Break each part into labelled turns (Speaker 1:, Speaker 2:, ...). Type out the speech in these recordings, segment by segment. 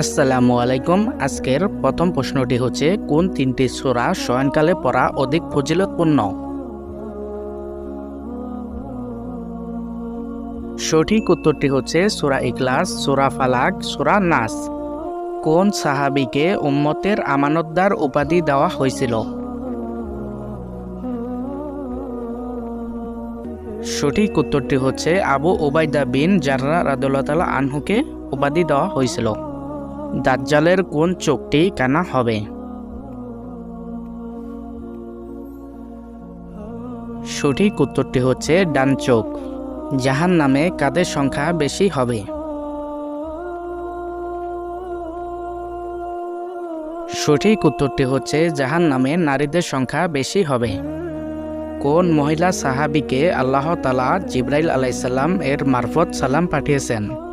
Speaker 1: আসসালামু আলাইকুম। আজকের প্রথম প্রশ্নটি হচ্ছে, কোন তিনটি সোরা শয়নকালে পড়া অধিক ফজিলতপূর্ণ? সঠিক উত্তরটি হচ্ছে, সোরা ইকলাস সোরা ফালাক, সোরা নাস। কোন সাহাবিকে উম্মতের আমানতদার উপাধি দেওয়া হয়েছিল? সঠিক উত্তরটি হচ্ছে, আবু ওবায়দা বিন জাররা রাদুল্লাহ আনহুকে উপাধি দেওয়া হয়েছিল। দাজ্জালের কোন চোখটি কানা হবে? সঠিক উত্তরটি হচ্ছে ডান চোখ। জাহান নামে কাদের সংখ্যা বেশি হবে? সঠিক উত্তরটি হচ্ছে জাহান নামে নারীদের সংখ্যা বেশি হবে। কোন মহিলা সাহাবিকে আল্লাহ তালা জিব্রাইল আলাইসাল্লাম এর মারফত সালাম পাঠিয়েছেন?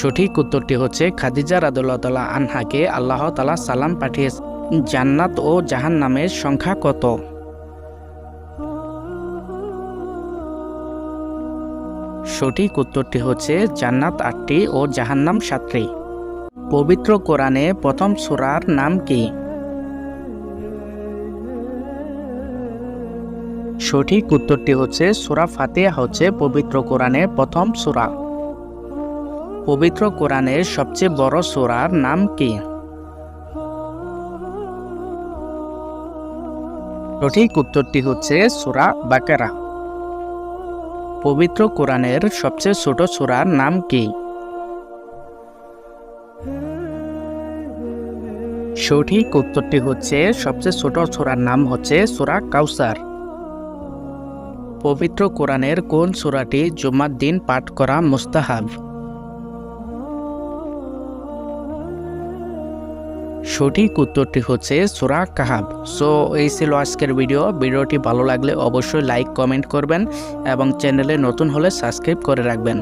Speaker 1: সঠিক উত্তরটি হচ্ছে খাদিজা রাদুল্লাহ আনহাকে আল্লাহ তালা সালাম পাঠিয়েছেন জান্নাত ও জাহান নামের সংখ্যা কত? সঠিক উত্তরটি হচ্ছে জান্নাত আটটি ও জাহান্নাম সাতটি। পবিত্র কোরআনে প্রথম সূরার নাম কি? সঠিক উত্তরটি হচ্ছে সূরা ফাতিহা হচ্ছে পবিত্র কোরআনের প্রথম সূরা। পবিত্র কোরআনের সবচেয়ে বড় সূরার নাম কি? সঠিক উত্তরটি হচ্ছে সোরা বাকারা। পবিত্র কোরআনের সবচেয়ে ছোট সোরার নাম কি? সঠিক উত্তরটি হচ্ছে, সবচেয়ে ছোট সূরার নাম হচ্ছে সোরা কাউসার। পবিত্র কোরআনের কোন সোরাটি জুমার দিন পাঠ করা মুস্তাহাব? সঠিক উত্তরটি হচ্ছে সোরা কাহাব। সো এই ছিল আজকের ভিডিও ভিডিওটি ভালো লাগলে অবশ্যই লাইক কমেন্ট করবেন এবং চ্যানেলে নতুন হলে সাবস্ক্রাইব করে রাখবেন।